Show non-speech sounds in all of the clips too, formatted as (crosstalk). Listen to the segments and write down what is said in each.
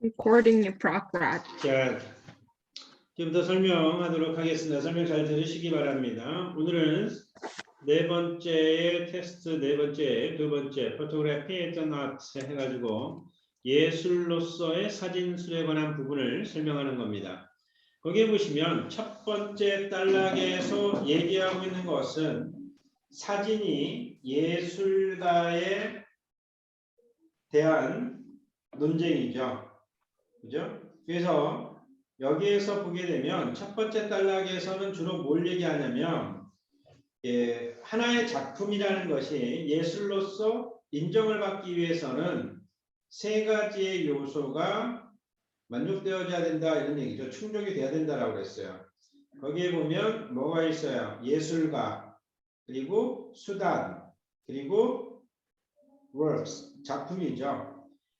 Recording in progress. 자, 지금부터 설명하도록 하겠습니다. 설명 잘 들으시기 바랍니다. 오늘은 네 번째의 테스트, 네 번째, 두 번째, as an art 해가지고 예술로서의 사진술에 관한 부분을 설명하는 겁니다. 거기에 보시면 첫 번째 단락에서 얘기하고 있는 것은 사진이 예술가에 대한 논쟁이죠. 그죠? 그래서 여기에서 보게 되면 첫 번째 단락에서는 주로 뭘 얘기하냐면 예, 하나의 작품이라는 것이 예술로서 인정을 받기 위해서는 세 가지의 요소가 만족되어져야 된다 이런 얘기죠. 충족이 돼야 된다라고 그랬어요. 거기에 보면 뭐가 있어요? 예술가 그리고 수단 그리고 works 작품이죠.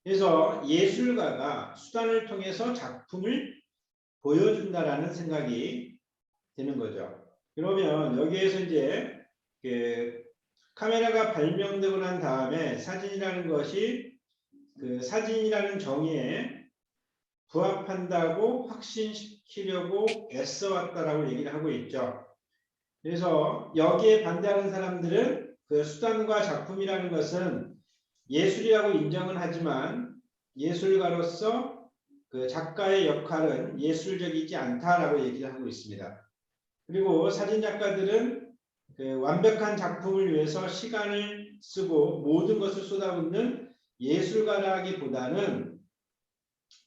그래서 예술가가 수단을 통해서 작품을 보여준다라는 생각이 드는 거죠. 그러면 여기에서 이제 그 카메라가 발명되고 난 다음에 사진이라는 것이 그 사진이라는 정의에 부합한다고 확신시키려고 애써왔다라고 얘기를 하고 있죠. 그래서 여기에 반대하는 사람들은 그 수단과 작품이라는 것은 예술이라고 인정은 하지만 예술가로서 그 작가의 역할은 예술적이지 않다라고 얘기를 하고 있습니다. 그리고 사진 작가들은 그 완벽한 작품을 위해서 시간을 쓰고 모든 것을 쏟아붓는 예술가라기보다는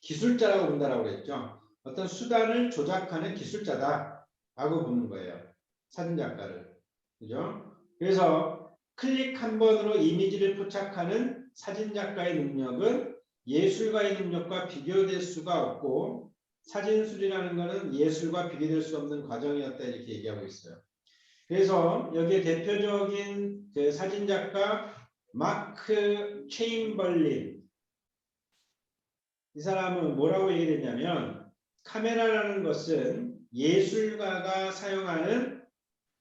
기술자라고 본다라고 그랬죠. 어떤 수단을 조작하는 기술자다라고 보는 거예요. 사진 작가를. 그죠? 그래서 클릭 한 번으로 이미지를 포착하는 사진 작가의 능력은 예술가의 능력과 비교될 수가 없고 사진술이라는 것은 예술과 비교될 수 없는 과정이었다 이렇게 얘기하고 있어요. 그래서 여기에 대표적인 그 사진 작가 마크 체인벌린 이 사람은 뭐라고 얘기했냐면 카메라라는 것은 예술가가 사용하는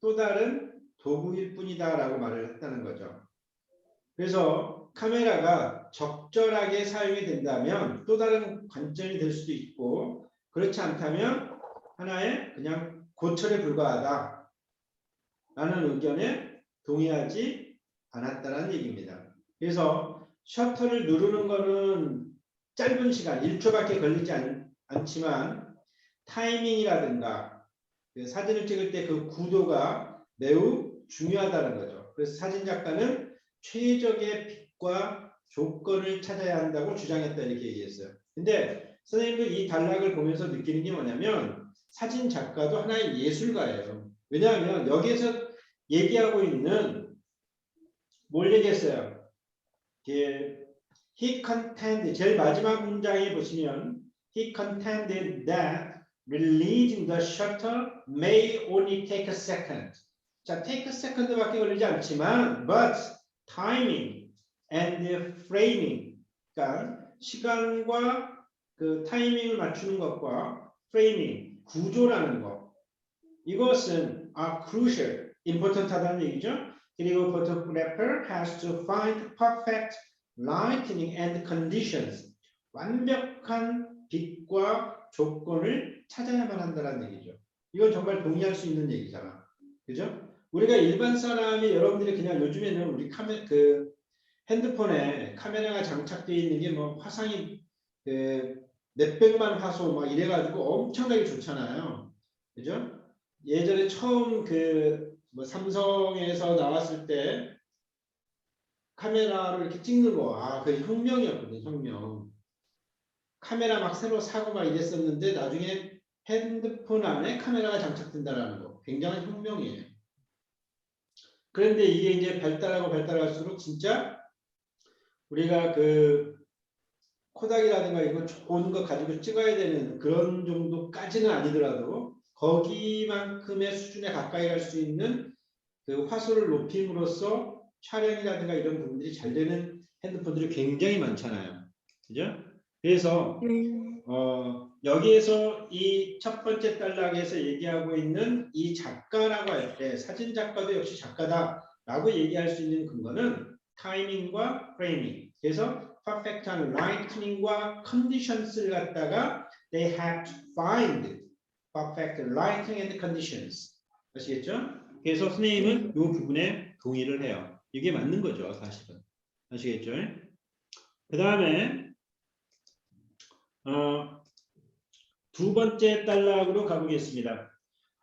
또 다른 도구일 뿐이다 라고 말을 했다는 거죠. 그래서 카메라가 적절하게 사용이 된다면 또 다른 관점이 될 수도 있고 그렇지 않다면 하나의 그냥 고철에 불과하다 라는 의견에 동의하지 않았다는 얘기입니다. 그래서 셔터를 누르는 거는 짧은 시간 1초밖에 걸리지 않, 않지만 타이밍이라든가 그 사진을 찍을 때 그 구도가 매우 중요하다는 거죠. 그래서 사진 작가는 최적의 빛과 조건을 찾아야 한다고 주장했다 이렇게 얘기했어요. 근데 선생님도 이 단락을 보면서 느끼는 게 뭐냐면 사진 작가도 하나의 예술가예요. 왜냐하면 여기에서 얘기하고 있는 뭘 얘기했어요? 그 he contended 제일 마지막 문장에 보시면 he contended that releasing the shutter may only take a second. 자, take second밖에 걸리지 않지만 but timing and framing 그러니까 시간과 그 타이밍을 맞추는 것과 framing 구조라는 것 이것은 are crucial, important하다는 얘기죠. 그리고 photographer has to find perfect lighting and conditions 완벽한 빛과 조건을 찾아야만 한다는 얘기죠. 이건 정말 동의할 수 있는 얘기잖아. 그죠? 우리가 일반 사람이 여러분들이 그냥 요즘에는 우리 카메 그 핸드폰에 카메라가 장착되어 있는 게 뭐 화상이 그 몇백만 화소 막 이래가지고 엄청나게 좋잖아요. 그죠? 예전에 처음 그 뭐 삼성에서 나왔을 때 카메라로 이렇게 찍는 거, 아, 그 혁명이었거든요, 혁명. 카메라 막 새로 사고 막 이랬었는데 나중에 핸드폰 안에 카메라가 장착된다라는 거, 굉장한 혁명이에요. 그런데 이게 이제 발달하고 발달할수록 진짜 우리가 그 코닥이라든가 이거 좋은 거 가지고 찍어야 되는 그런 정도까지는 아니더라도 거기만큼의 수준에 가까이 갈 수 있는 그 화소를 높임으로써 촬영이라든가 이런 부분들이 잘 되는 핸드폰들이 굉장히 많잖아요. 그죠? 그래서 네. 어, 여기에서 이 첫 번째 단락에서 얘기하고 있는 이 작가라고 할 때 사진 작가도 역시 작가다라고 얘기할 수 있는 근거는 타이밍과 프레이밍 그래서 perfect한 lightning과 conditions를 갖다가 they have to find perfect lightning and conditions. 아시겠죠? 그래서 선생님은 이 부분에 동의를 해요. 이게 맞는 거죠, 사실은. 아시겠죠? 그 다음에 어, 두 번째 단락으로 가보겠습니다.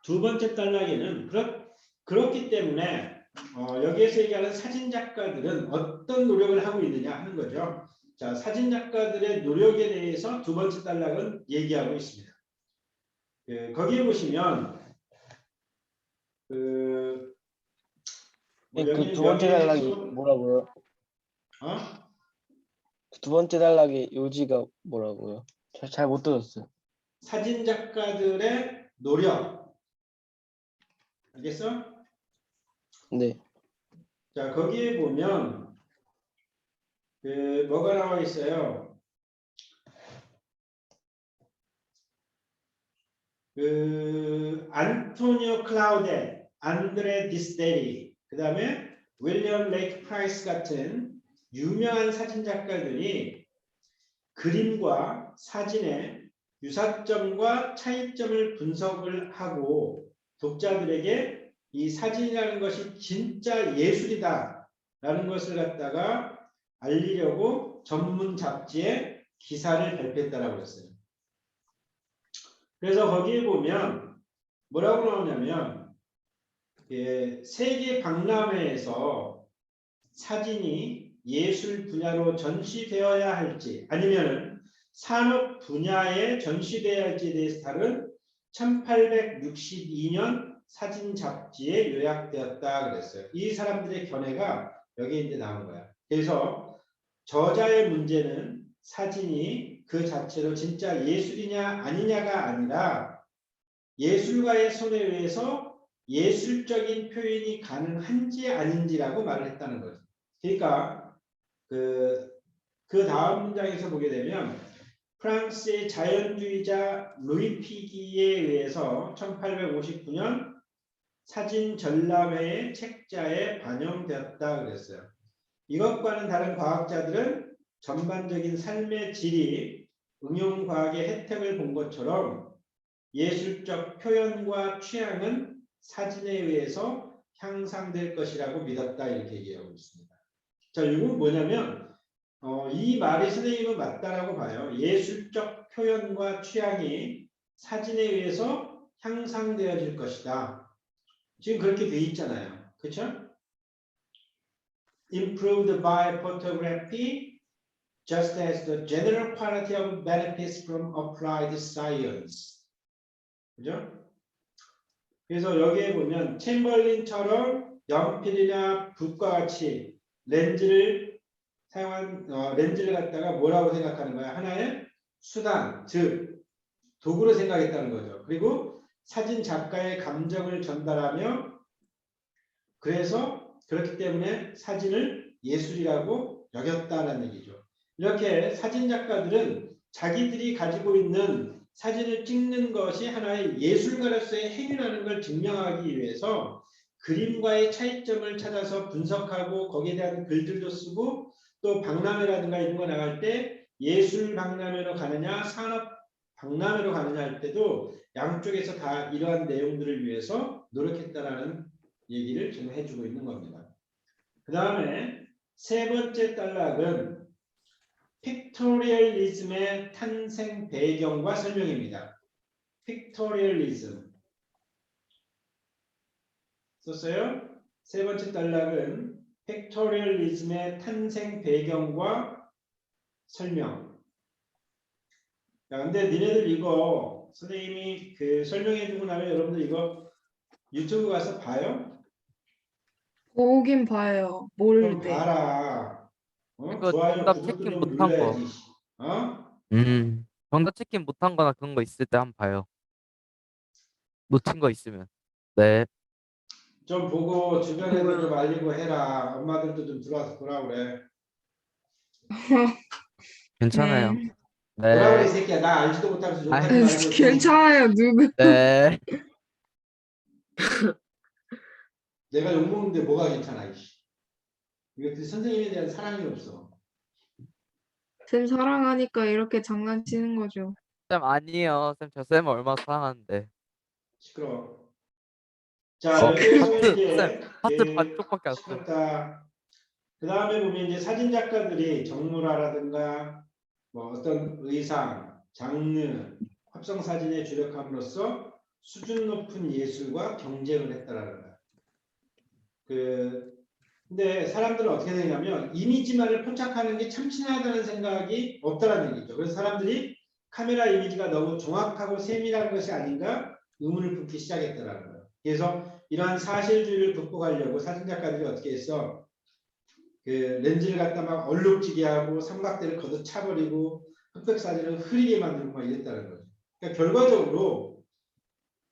두 번째 단락에는 그렇, 그렇기 때문에 어, 여기에서 얘기하는 사진 작가들은 어떤 노력을 하고 있느냐 하는 거죠. 자, 사진 작가들의 노력에 대해서 두 번째 단락은 얘기하고 있습니다. 그, 거기에 보시면 그, 뭐그 여기- 두 번째 단락이 뭐라고요? 어? 그 두 번째 단락의 요지가 뭐라고요? 잘 못 들었어요. 사진 작가들의 노력. 알겠어? 네. 자, 거기에 보면 그 뭐가 나와 있어요? 그 안토니오 클라우데, 안드레 디스데리, 그 다음에 윌리엄 레이크 프라이스 같은 유명한 사진 작가들이 그림과 사진의 유사점과 차이점을 분석을 하고 독자들에게 이 사진이라는 것이 진짜 예술이다 라는 것을 갖다가 알리려고 전문 잡지에 기사를 발표했다라고 그랬어요. 그래서 거기에 보면 뭐라고 나오냐면 예, 세계 박람회에서 사진이 예술 분야로 전시되어야 할지 아니면 산업 분야에 전시되어야 할지에 대해서 다룬 1862년 사진 잡지에 요약되었다 그랬어요. 이 사람들의 견해가 여기 이제 나온 거야. 그래서 저자의 문제는 사진이 그 자체로 진짜 예술이냐 아니냐가 아니라 예술가의 손에 의해서 예술적인 표현이 가능한지 아닌지라고 말을 했다는 거죠. 그러니까 그, 그 다음 문장에서 보게 되면 프랑스의 자연주의자 루이 피기에 의해서 1859년 사진 전람회의 책자에 반영되었다 그랬어요. 이것과는 다른 과학자들은 전반적인 삶의 질이 응용과학의 혜택을 본 것처럼 예술적 표현과 취향은 사진에 의해서 향상될 것이라고 믿었다 이렇게 얘기하고 있습니다. 자, 이건 뭐냐면 어, 이 말이 선생님은 맞다라고 봐요. 예술적 표현과 취향이 사진에 의해서 향상되어질 것이다. 지금 그렇게 돼 있잖아요. 그렇죠? Improved by photography, just as the general quality of benefits from applied science. 그죠? 그래서 여기에 보면 챔벌린처럼 연필이나 붓과 같이 렌즈를 사용한 어, 렌즈를 갖다가 뭐라고 생각하는 거야? 하나의 수단, 즉 도구로 생각했다는 거죠. 그리고 사진 작가의 감정을 전달하며 그래서 그렇기 때문에 사진을 예술이라고 여겼다는 얘기죠. 이렇게 사진 작가들은 자기들이 가지고 있는 사진을 찍는 것이 하나의 예술가로서의 행위라는 걸 증명하기 위해서 그림과의 차이점을 찾아서 분석하고 거기에 대한 글들도 쓰고 또 박람회라든가 이런 거 나갈 때 예술 박람회로 가느냐 산업 박람회로 가느냐 할 때도 양쪽에서 다 이러한 내용들을 위해서 노력했다라는 얘기를 지금 해주고 있는 겁니다. 그 다음에 세 번째 단락은 픽토리얼리즘의 탄생 배경과 설명입니다. 픽토리얼리즘 썼어요? 세 번째 단락은 픽토리얼리즘의 탄생 배경과 설명. 야, 근데 니네들 이거 선생님이 그 설명해 주고 나면 여러분들 이거 유튜브 가서 봐요? 보긴 봐요. 그럼 모를 때. 봐라. 어? 이거 좋아요, 정답 구독 좀 못한 거. 눌러야지. 어? 음. 정답 체킹 못한 거나 그런 거 있을 때 한번 봐요. 놓친 거 있으면. 네. 좀 보고 주변에도 좀 알리고 해라. 엄마들도 좀 들어와서 보라 그래. (laughs) 괜찮아요. 음. 보라 그래 이 네. 새끼야. 나 알지도 못하면서 아이, 욕하지 말고. 좀 괜찮아요. 누구? 네. (laughs) 내가 욕 먹는데 뭐가 괜찮아 이씨. 이것도 선생님에 대한 사랑이 없어. 쌤 사랑하니까 이렇게 장난치는 거죠. 쌤 아니에요. 쌤 저 쌤을 얼마나 사랑하는데. 시끄러워. 자, 어, 여기에서 하트, 이제 쌤, 하트 그 반쪽밖에 안 써요. 그 다음에 보면 이제 사진 작가들이 정물화라든가 뭐 어떤 의상, 장르, 합성 사진에 주력함으로써 수준 높은 예술과 경쟁을 했다라는 거야. 그 근데 사람들은 어떻게 되냐면 이미지만을 포착하는 게참 친하다는 생각이 없다라는 얘기죠. 그래서 사람들이 카메라 이미지가 너무 정확하고 세밀한 것이 아닌가 의문을 품기 시작했다라는 거예요. 그래서 이러한 사실주의를 극복하려고 사진 작가들이 어떻게 했어? 그 렌즈를 갖다 막 얼룩지게 하고 삼각대를 걷어 차버리고 흑백 사진을 흐리게 만들고 막 이랬다는 거죠. 그러니까 결과적으로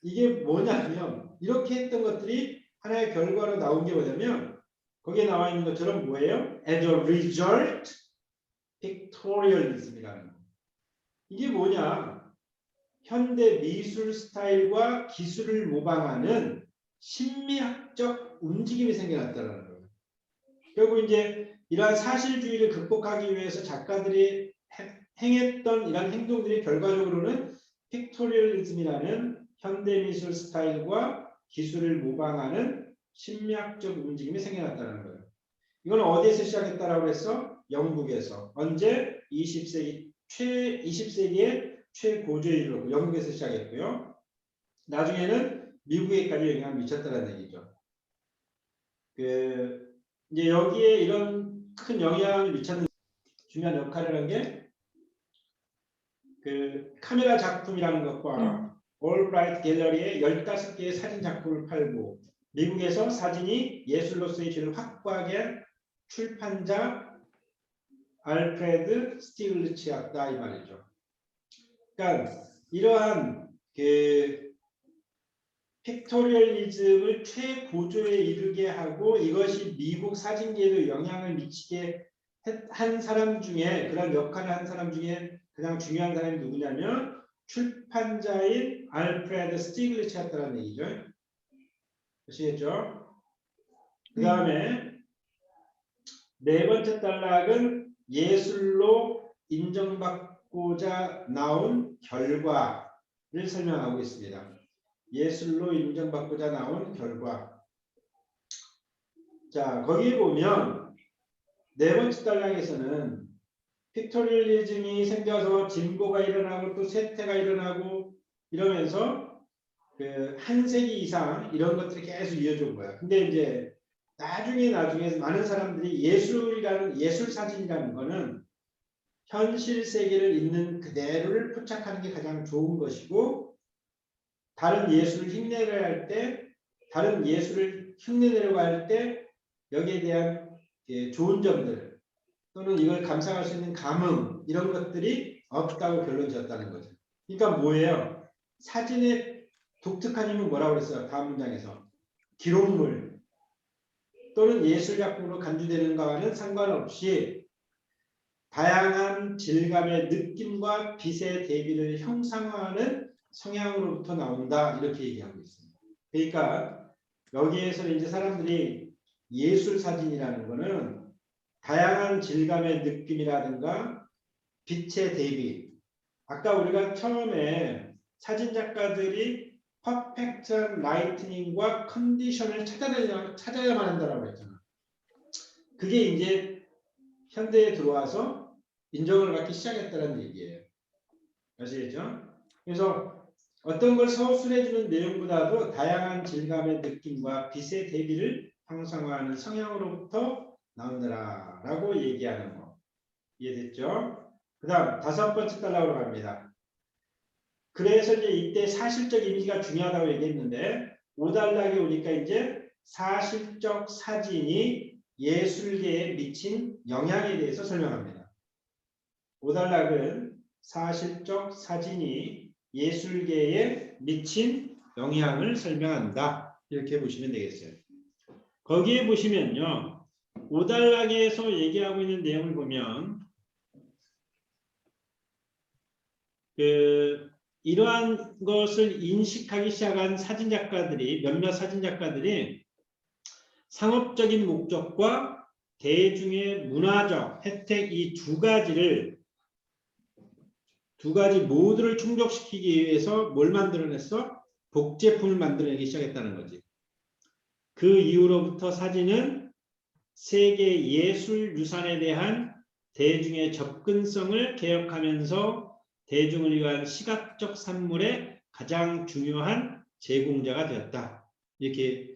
이게 뭐냐면 이렇게 했던 것들이 하나의 결과로 나온 게 뭐냐면 거기에 나와 있는 것처럼 뭐예요? As a result, pictorialism이라는 거. 이게 뭐냐? 현대 미술 스타일과 기술을 모방하는 심리학적 움직임이 생겨났다는 거예요. 결국 이제 이러한 사실주의를 극복하기 위해서 작가들이 해- 행했던 이러한 행동들이 결과적으로는 픽토리얼리즘이라는 현대 미술 스타일과 기술을 모방하는 심리학적 움직임이 생겨났다는 거예요. 이건 어디에서 시작했다라고 했어? 영국에서. 언제? 20세기 최 20세기의 최고조에 이르렀고 영국에서 시작했고요. 나중에는 미국에까지 영향을 미쳤다는 얘기죠. 그 이제 여기에 이런 큰 영향을 미쳤는 중요한 역할을 한 게 그 카메라 작품이라는 것과 올브라이트 갤러리에 15개의 사진 작품을 팔고 미국에서 사진이 예술로서의 질을 확고하게 출판자 알프레드 스티글리츠였다 이 말이죠. 그러니까 이러한 그 픽토리얼리즘을 최고조에 이르게 하고 이것이 미국 사진계에도 영향을 미치게 했- 한 사람 중에 그런 역할을 한 사람 중에 가장 중요한 사람이 누구냐면 출판자인 알프레드 스티글리츠였다는 얘기죠. 아시겠죠? 그 다음에 네 번째 단락은 예술로 인정받 고자 나온 결과를 설명하고 있습니다. 예술로 인정받고자 나온 결과. 자, 거기 보면 네 번째 단락에서는 픽토리얼리즘이 생겨서 진보가 일어나고 또 쇠퇴가 일어나고 이러면서 그 한 세기 이상 이런 것들이 계속 이어져 온 거야. 근데 이제 나중에 나중에 많은 사람들이 예술이라는 예술 사진이라는 거는 현실 세계를 있는 그대로를 포착하는 게 가장 좋은 것이고 다른 예술을 흉내내려 할때 다른 예술을 흉내내려고 할 때 여기에 대한 예, 좋은 점들 또는 이걸 감상할 수 있는 감흥 이런 것들이 없다고 결론 지었다는 거죠. 그러니까 뭐예요? 사진의 독특한 힘은 뭐라고 그랬어요? 다음 문장에서 기록물 또는 예술 작품으로 간주되는 것과는 상관없이 다양한 질감의 느낌과 빛의 대비를 형상화하는 성향으로부터 나온다 이렇게 얘기하고 있습니다. 그러니까 여기에서 이제 사람들이 예술 사진이라는 거는 다양한 질감의 느낌이라든가 빛의 대비 아까 우리가 처음에 사진 작가들이 퍼펙트한 라이트닝과 컨디션을 찾아내려, 찾아야만 한다라고 했잖아. 그게 이제 현대에 들어와서 인정을 받기 시작했다는 얘기예요. 아시겠죠? 그래서 어떤 걸 서술해주는 내용보다도 다양한 질감의 느낌과 빛의 대비를 형상화하는 성향으로부터 나온다라고 얘기하는 거. 이해됐죠? 그 다음 다섯 번째 달락으로 갑니다. 그래서 이제 이때 사실적 이미지가 중요하다고 얘기했는데 5단락에 오니까 이제 사실적 사진이 예술계에 미친 영향에 대해서 설명합니다. 5단락은 사실적 사진이 예술계에 미친 영향을 설명한다. 이렇게 보시면 되겠어요. 거기에 보시면요. 5단락에서 얘기하고 있는 내용을 보면 그 이러한 것을 인식하기 시작한 사진 작가들이 몇몇 사진 작가들이 상업적인 목적과 대중의 문화적 혜택 이 두 가지를 두 가지 모두를 충족시키기 위해서 뭘 만들어냈어? 복제품을 만들어내기 시작했다는 거지. 그 이후로부터 사진은 세계 예술 유산에 대한 대중의 접근성을 개혁하면서 대중을 위한 시각적 산물의 가장 중요한 제공자가 되었다. 이렇게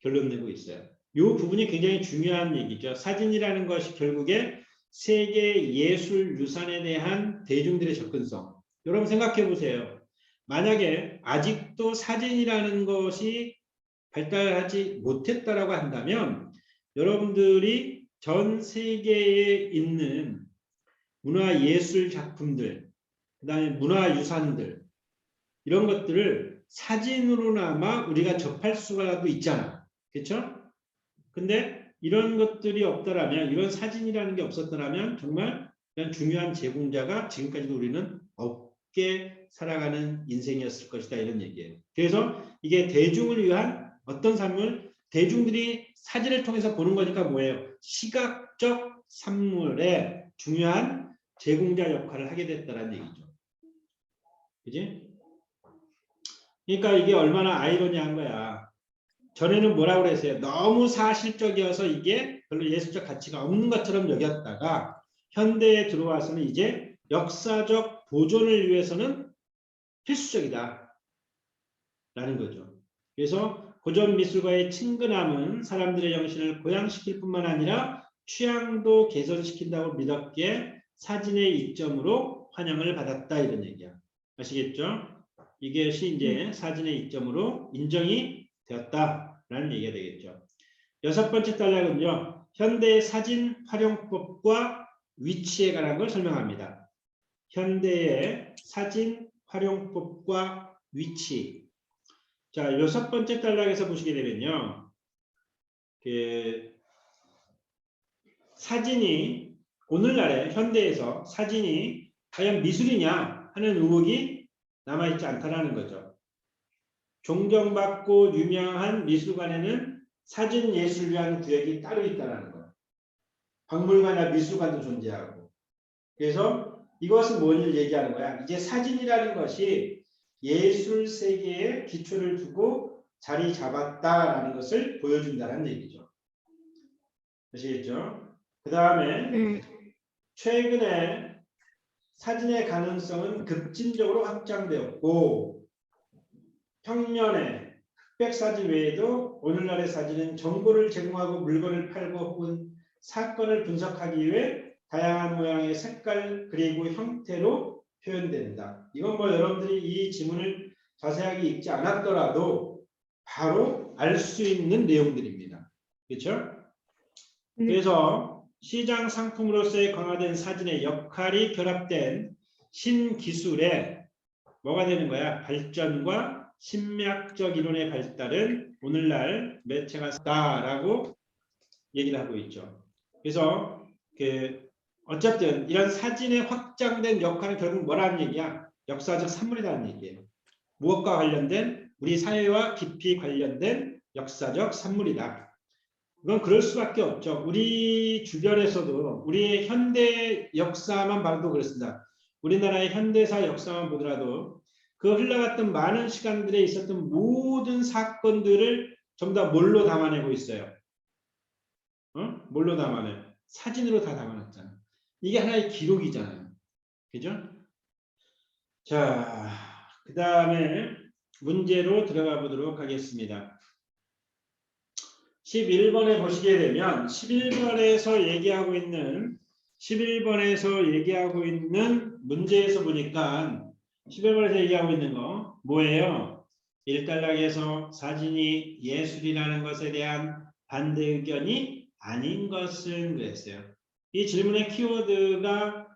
결론 내고 있어요. 이 부분이 굉장히 중요한 얘기죠. 사진이라는 것이 결국에 세계 예술 유산에 대한 대중들의 접근성. 여러분 생각해 보세요. 만약에 아직도 사진이라는 것이 발달하지 못했다라고 한다면 여러분들이 전 세계에 있는 문화 예술 작품들, 그 다음에 문화 유산들 이런 것들을 사진으로나마 우리가 접할 수가도 있잖아. 그렇죠? 근데 이런 것들이 없더라면 이런 사진이라는 게 없었더라면 정말 그냥 중요한 제공자가 지금까지도 우리는 없게 살아가는 인생이었을 것이다 이런 얘기예요. 그래서 이게 대중을 위한 어떤 산물 대중들이 사진을 통해서 보는 거니까 뭐예요? 시각적 산물의 중요한 제공자 역할을 하게 됐다는 얘기죠. 그지? 그러니까 이게 얼마나 아이러니한 거야. 전에는 뭐라고 그랬어요? 너무 사실적이어서 이게 별로 예술적 가치가 없는 것처럼 여겼다가 현대에 들어와서는 이제 역사적 보존을 위해서는 필수적이다. 라는 거죠. 그래서 고전 미술과의 친근함은 사람들의 정신을 고양시킬 뿐만 아니라 취향도 개선시킨다고 믿었기에 사진의 이점으로 환영을 받았다 이런 얘기야. 아시겠죠? 이것이 이제 사진의 이점으로 인정이 되었다라는 얘기가 되겠죠. 여섯 번째 단락은요. 현대의 사진 활용법과 위치에 관한 걸 설명합니다. 현대의 사진 활용법과 위치. 자, 여섯 번째 단락에서 보시게 되면요. 그 사진이 오늘날의 현대에서 사진이 과연 미술이냐 하는 의혹이 남아있지 않다라는 거죠. 존경받고 유명한 미술관에는 사진 예술이라는 구역이 따로 있다는 거예요. 박물관이나 미술관도 존재하고. 그래서 이것은 뭘 얘기하는 거야? 이제 사진이라는 것이 예술 세계에 기초를 두고 자리 잡았다라는 것을 보여준다는 얘기죠. 아시겠죠? 그 다음에 네. 최근에 사진의 가능성은 급진적으로 확장되었고 평면에 흑백 사진 외에도 오늘날의 사진은 정보를 제공하고 물건을 팔고 혹은 사건을 분석하기 위해 다양한 모양의 색깔 그리고 형태로 표현된다. 이건 뭐 여러분들이 이 지문을 자세하게 읽지 않았더라도 바로 알 수 있는 내용들입니다. 그렇죠? 네. 그래서 시장 상품으로서의 강화된 사진의 역할이 결합된 신기술의 뭐가 되는 거야? 발전과 심리학적 이론의 발달은 오늘날 매체가 다라고 얘기를 하고 있죠. 그래서 그 어쨌든 이런 사진의 확장된 역할은 결국 뭐라는 얘기야? 역사적 산물이라는 얘기예요. 무엇과 관련된 우리 사회와 깊이 관련된 역사적 산물이다. 그건 그럴 수밖에 없죠. 우리 주변에서도 우리의 현대 역사만 봐도 그렇습니다. 우리나라의 현대사 역사만 보더라도 그 흘러갔던 많은 시간들에 있었던 모든 사건들을 전부 다 뭘로 담아내고 있어요. 어? 뭘로 담아내? 사진으로 다 담아놨잖아. 이게 하나의 기록이잖아요. 그죠? 자, 그 다음에 문제로 들어가 보도록 하겠습니다. 11번에 보시게 되면 11번에서 얘기하고 있는 11번에서 얘기하고 있는 문제에서 보니까 11번에서 얘기하고 있는 거 뭐예요? 1단락에서 사진이 예술이라는 것에 대한 반대 의견이 아닌 것은 그랬어요. 이 질문의 키워드가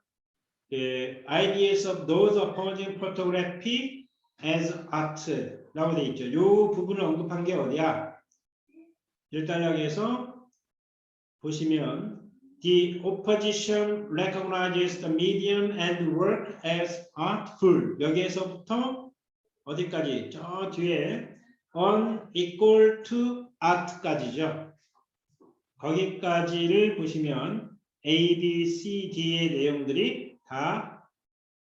그 ideas of those opposing photography as art라고 돼 있죠. 이 부분을 언급한 게 어디야? 1단락에서 보시면 The opposition recognizes the medium and work as artful. 여기에서부터 어디까지? 저 뒤에 unequal to art까지죠. 거기까지를 보시면 A, B, C, D의 내용들이 다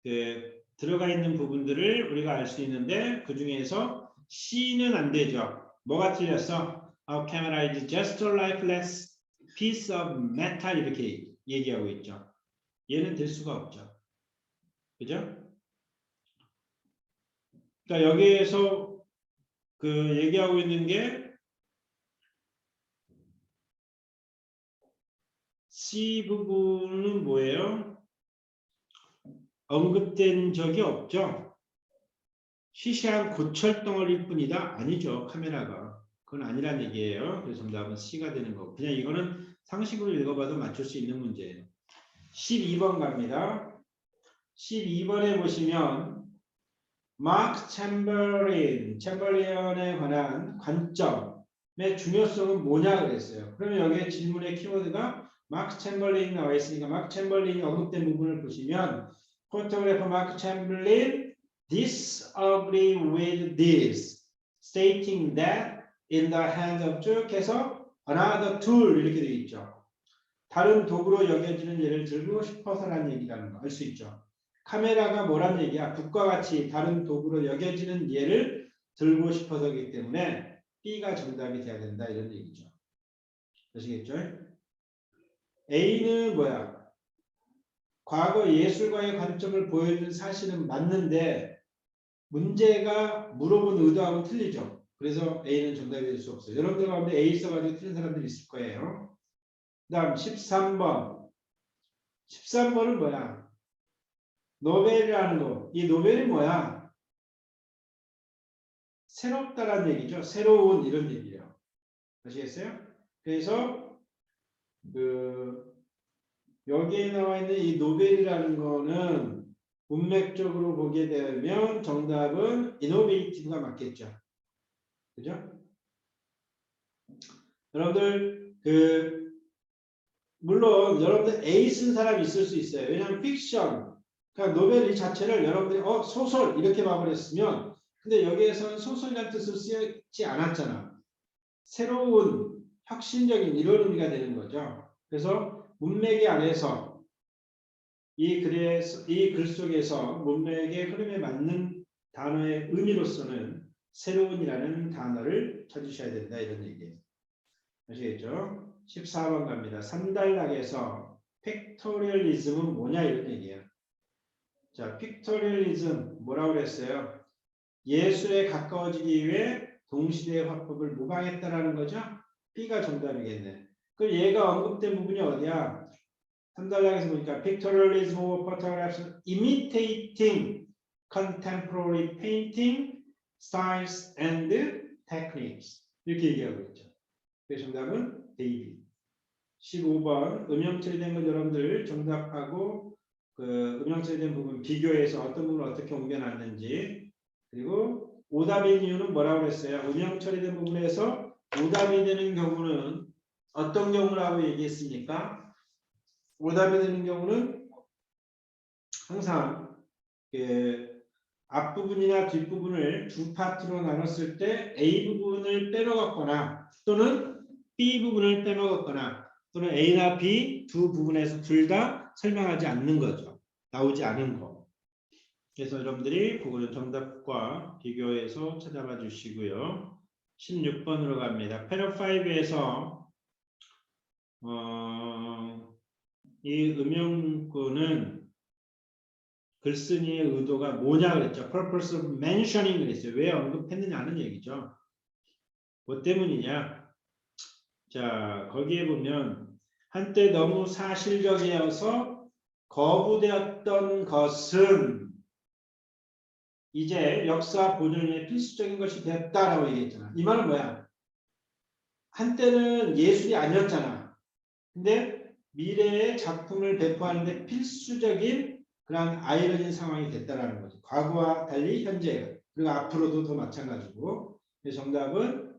그 들어가 있는 부분들을 우리가 알 수 있는데 그 중에서 C는 안 되죠. 뭐가 틀렸어? Our camera is just lifeless piece of metal 이렇게 얘기하고 있죠. 얘는 될 수가 없죠. 그죠? 그러니까 여기에서 그 얘기하고 있는 게 C 부분은 뭐예요? 언급된 적이 없죠. 시시한 고철 덩어리일 뿐이다? 아니죠. 카메라가. 그건 아니란 얘기예요. 그래서 정답은 C가 되는 거고. 그냥 이거는 상식으로 읽어봐도 맞출 수 있는 문제예요. 12번 갑니다. 12번에 보시면 마크 챔버린, 챔버린에 관한 관점의 중요성은 뭐냐 그랬어요. 그러면 여기에 질문의 키워드가 마크 챔버린 나와 있으니까 마크 챔버린이 언급된 부분을 보시면 포토그래퍼 마크 챔버린 disagree with this, stating that in the hands of 쭉 해서 another tool 이렇게 되어 있죠. 다른 도구로 여겨지는 예를 들고 싶어서라는 얘기라는 거 알 수 있죠. 카메라가 뭐란 얘기야? 북과 같이 다른 도구로 여겨지는 예를 들고 싶어서기 때문에 B가 정답이 돼야 된다 이런 얘기죠. 아시겠죠? A는 뭐야? 과거 예술가의 관점을 보여주는 사실은 맞는데 문제가 물어본 의도하고는 틀리죠. 그래서 A는 정답이 될 수 없어요. 여러분들 가운데 A 써가지고 틀린 사람들이 있을 거예요. 그 다음 13번. 13번은 뭐야? 노벨이라는 거. 이 노벨이 뭐야? 새롭다라는 얘기죠. 새로운 이런 얘기예요. 아시겠어요? 그래서 그 여기에 나와 있는 이 노벨이라는 거는 문맥적으로 보게 되면 정답은 이노베이티브가 맞겠죠. 그죠? 여러분들 그 물론 여러분들 A 쓴 사람이 있을 수 있어요. 왜냐하면 픽션 그러니까 노벨 이 자체를 여러분들이 어 소설 이렇게 봐버렸으면 근데 여기에서는 소설이라는 뜻을 쓰지 않았잖아. 새로운 혁신적인 이런 의미가 되는 거죠. 그래서 문맥의 안에서 이 글의 이글 속에서 문맥의 흐름에 맞는 단어의 의미로서는 새로운이라는 단어를 찾으셔야 된다 이런 얘기예요. 아시겠죠? 14번 갑니다. 3단락에서 팩토리얼리즘은 뭐냐 이런 얘기예요. 자, 픽토리얼리즘 뭐라고 그랬어요? 예술에 가까워지기 위해 동시대의 화법을 모방했다라는 거죠. B가 정답이겠네. 그 얘가 언급된 부분이 어디야? 3단락에서 보니까 pictorialism of photographs imitating contemporary painting styles and techniques 이렇게 얘기하고 있죠. 그 정답은 데이비. 15번 음영 처리된 거 여러분들 정답하고 그 음영 처리된 부분 비교해서 어떤 부분을 어떻게 옮겨놨는지 그리고 오답인 이유는 뭐라고 그랬어요? 음영 처리된 부분에서 오답이 되는 경우는 어떤 경우라고 얘기했습니까? 오답이 되는 경우는 항상 그 앞부분이나 뒷부분을 두 파트로 나눴을 때 A 부분을 빼먹었거나 또는 B 부분을 빼먹었거나 또는 A나 B 두 부분에서 둘 다 설명하지 않는 거죠. 나오지 않은 거. 그래서 여러분들이 그거를 정답과 비교해서 찾아봐 주시고요. 16번으로 갑니다. 패러 5에서 어, 이 음영문구는 글쓴이의 의도가 뭐냐 그랬죠. purpose of mentioning 그랬어요. 왜 언급했느냐는 얘기죠. 뭐 때문이냐? 자, 거기에 보면 한때 너무 사실적이어서 거부되었던 것은 이제 역사 보존에 필수적인 것이 됐다라고 얘기했잖아. 이 말은 뭐야? 한때는 예술이 아니었잖아. 근데 미래의 작품을 배포하는데 필수적인 그런 아이러진 상황이 됐다라는 거죠. 과거와 달리 현재 그리고 앞으로도 더 마찬가지고 정답은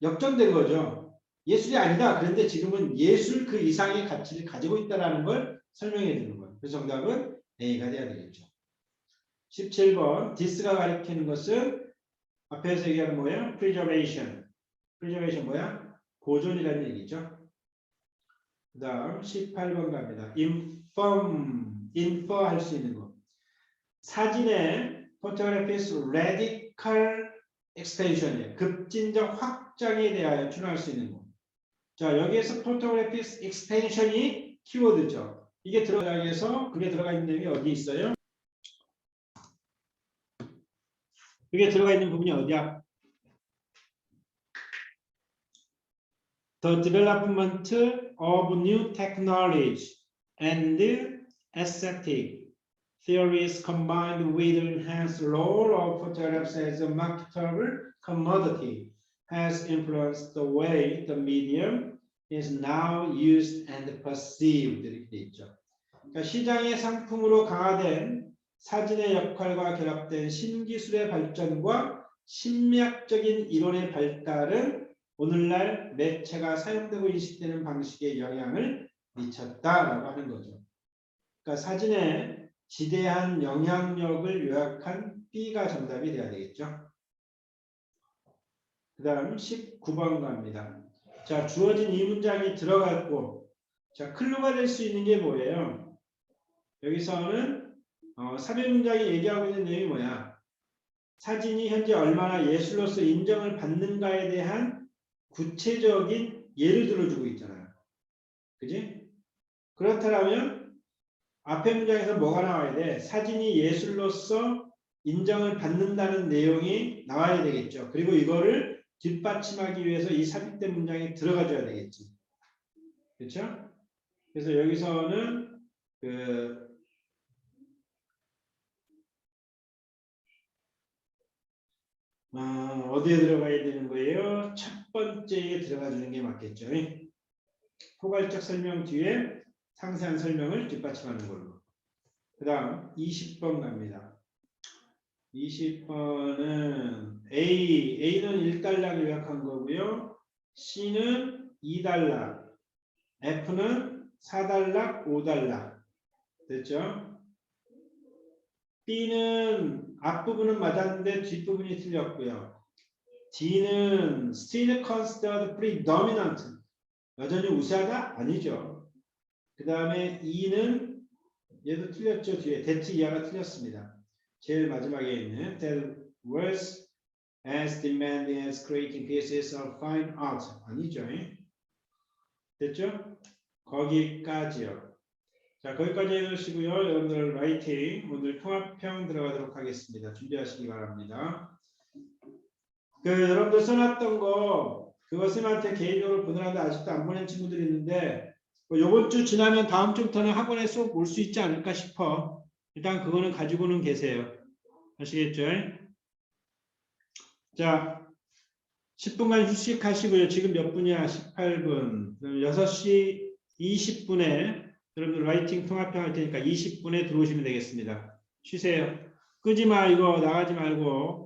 역전된 거죠. 예술이 아니다. 그런데 지금은 예술 그 이상의 가치를 가지고 있다라는 걸 설명해 주는 거예요. 그래서 정답은 A가 돼야 되겠죠. 17번 디스가 가리키는 것은 앞에서 얘기하는 뭐예요? preservation. preservation 뭐야? 보존이라는 얘기죠. 그 다음 18번 갑니다. Inform, infer 할 수 있는 거. 사진의 photography's radical extension이에요. 급진적 확장에 대하여 추론할 수 있는 거. 자, 여기에서 photography's extension이 키워드죠. 이게 들어가기 위해서 그게 들어가 있는 내용이 어디 있어요? 그게 들어가 있는 부분이 어디야? The development of new technology and aesthetic theories combined with enhanced role of photographs as a marketable commodity has influenced the way the medium is now used and perceived 이렇게 돼 있죠. 그러니까 시장의 상품으로 강화된 사진의 역할과 결합된 신기술의 발전과 심리학적인 이론의 발달은 오늘날 매체가 사용되고 인식되는 방식에 영향을 미쳤다라고 하는 거죠. 그러니까 사진의 지대한 영향력을 요약한 B가 정답이 돼야 되겠죠. 그 다음 19번 갑니다. 자, 주어진 이 문장이 들어갔고, 자, 클루가 될 수 있는 게 뭐예요? 여기서는 어, 사별 문장이 얘기하고 있는 내용이 뭐야? 사진이 현재 얼마나 예술로서 인정을 받는가에 대한 구체적인 예를 들어주고 있잖아요. 그지? 그렇다면 앞에 문장에서 뭐가 나와야 돼? 사진이 예술로서 인정을 받는다는 내용이 나와야 되겠죠. 그리고 이거를 뒷받침하기 위해서 이 삽입된 문장에 들어가 줘야 되겠지. 그렇죠? 그래서 여기서는 그 아, 어디에 들어가야 되는 거예요? 첫 번째에 들어가 주는 게 맞겠죠. 포괄적 설명 뒤에 상세한 설명을 뒷받침하는 걸로. 그 다음 20번 갑니다. 20번은 A, A는 1달러 요약한 거고요. C는 2달러, F는 4달러, 5달러. 됐죠? B는 앞부분은 맞았는데 뒷부분이 틀렸고요. D는 still considered predominant. 여전히 우세하다? 아니죠. 그 다음에 E는 얘도 틀렸죠. 뒤에 that 이하가 틀렸습니다. 제일 마지막에 있는 that was as demanding as creating pieces of fine art. 아니죠. 됐죠? 거기까지요. 자, 거기까지 해주시고요. 여러분들 라이팅 오늘 통합형 들어가도록 하겠습니다. 준비하시기 바랍니다. 그 여러분들 써놨던 거 그거 쌤한테 개인적으로 보내라는데 아직도 안 보낸 친구들이 있는데 뭐 요번 주 지나면 다음 주부터는 학원에 수업 올 수 있지 않을까 싶어. 일단 그거는 가지고는 계세요. 아시겠죠? 자, 10분간 휴식하시고요. 지금 몇 분이야? 18분. 6시 20분에 여러분들 라이팅 통합형 할 테니까 20분에 들어오시면 되겠습니다. 쉬세요. 끄지 마 이거 나가지 말고